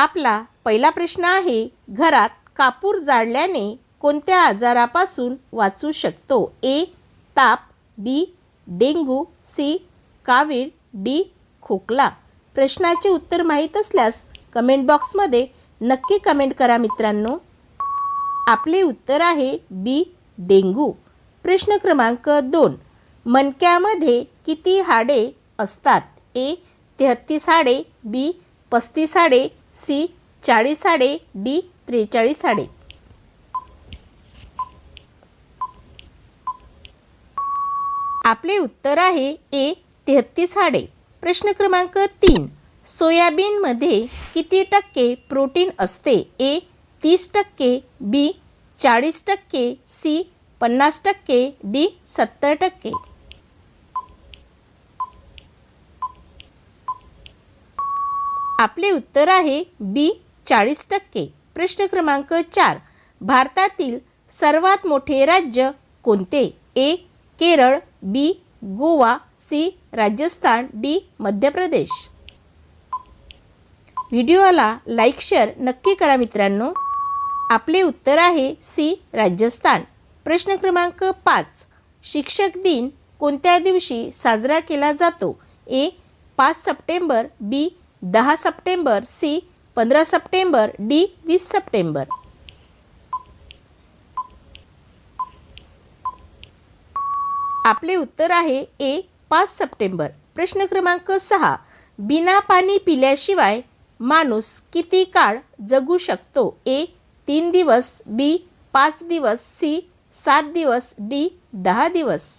आपला पहिला प्रश्न आहे घरात कापूर जाळल्याने कोणत्या आजारापासून वाचू शकतो? ए ताप बी डेंगू सी कावीळ डी खोकला. प्रश्नाचे उत्तर माहीत असल्यास कमेंट बॉक्समध्ये नक्की कमेंट करा मित्रांनो. आपले उत्तर आहे बी डेंगू. प्रश्न क्रमांक दोन. मणक्यामध्ये किती हाडे असतात? ए तेहत्तीस हाडे बी पस्तीस हाडे सी चाळीस साडे डी त्रेचाळीस साडे. आपले उत्तर आहे ए तेहत्तीस हाडे प्रश्न क्रमांक तीन. सोयाबीनमध्ये किती टक्के प्रोटीन असते? ए तीस टक्के बी चाळीस टक्के सी पन्नास टक्के डी सत्तर टक्के. आपले उत्तर आहे बी चाळीस टक्के. प्रश्न क्रमांक चार. भारतातील सर्वात मोठे राज्य कोणते? A Kerala B Goa C Rajasthan D Madhya Pradesh व्हिडिओला लाईक शेअर नक्की करा मित्रांनो. आपले उत्तर आहे सी राजस्थान. प्रश्न क्रमांक पाच. शिक्षक दिन कोणत्या दिवशी साजरा केला जातो? ए पाच सप्टेंबर बी दहा सप्टेंबर सी पंधरा सप्टेंबर डी वीस सप्टेंबर. आपले उत्तर आहे ए पाच सप्टेंबर. प्रश्न क्रमांक सहा बिना पाणी पिल्याशिवाय माणूस किती काळ जगू शकतो? ए तीन दिवस बी पाच दिवस सी सात दिवस डी दहा दिवस.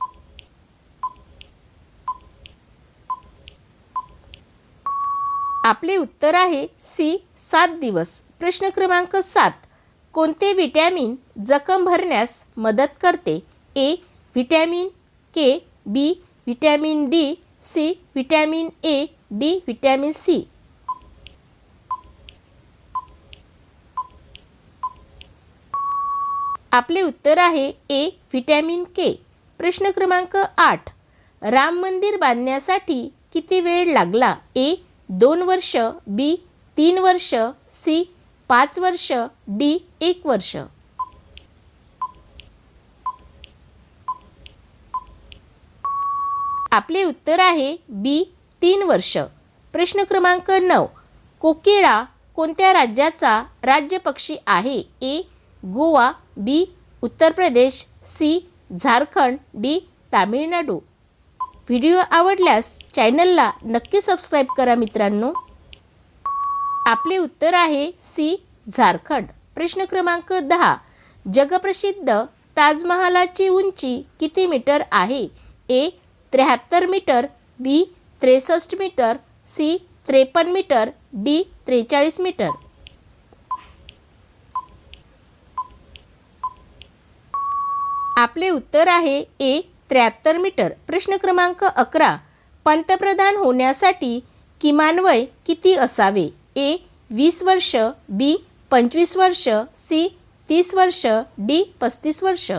आपले उत्तर आहे सी सात दिवस. प्रश्न क्रमांक सात. कोणते विटॅमिन जखम भरण्यास मदत करते? A vitamin K B vitamin D C vitamin A D vitamin C. आपले उत्तर आहे ए व्हिटॅमिन के. प्रश्न क्रमांक आठ. राम मंदिर बांधण्यासाठी किती वेळ लागला? ए दोन वर्ष बी तीन वर्ष सी पाच वर्ष डी एक वर्ष. आपले उत्तर आहे बी तीन वर्ष. प्रश्न क्रमांक नऊ. कोकिळा कोणत्या राज्याचा राज्य पक्षी आहे? A Goa B Uttar Pradesh C Jharkhand D Tamil Nadu. Video आवडल्यास चॅनलला नक्की सबस्क्राईब करा मित्रांनो. आपले उत्तर आहे सी झारखंड. प्रश्न क्रमांक दहा. जगप्रसिद्ध ताजमहालाची उंची किती मीटर आहे? ए त्र्याहत्तर मीटर बी त्रेसष्ट मीटर सी त्रेपन्न मीटर डी त्रेचाळीस मीटर. आपले उत्तर आहे ए त्र्याहत्तर मीटर. प्रश्न क्रमांक अकरा. पंतप्रधान होण्यासाठी किमान वय किती असावे? ए वीस वर्ष बी पंचवीस वर्ष सी तीस वर्ष डी पस्तीस वर्ष.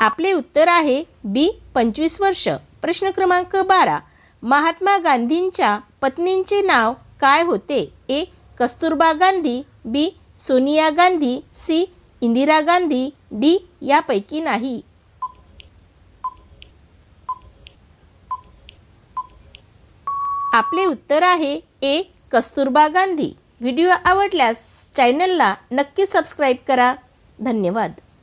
आपले उत्तर आहे बी पंचवीस वर्ष. प्रश्न क्रमांक बारा. महात्मा गांधींच्या पत्नींचे नाव काय होते? A Kasturba Gandhi B Sonia Gandhi C Indira Gandhi D यापैकी नाही. आपले उत्तर आहे ए कस्तुरबा गांधी. व्हिडिओ आवडल्यास चॅनलला नक्की सबस्क्राईब करा. धन्यवाद.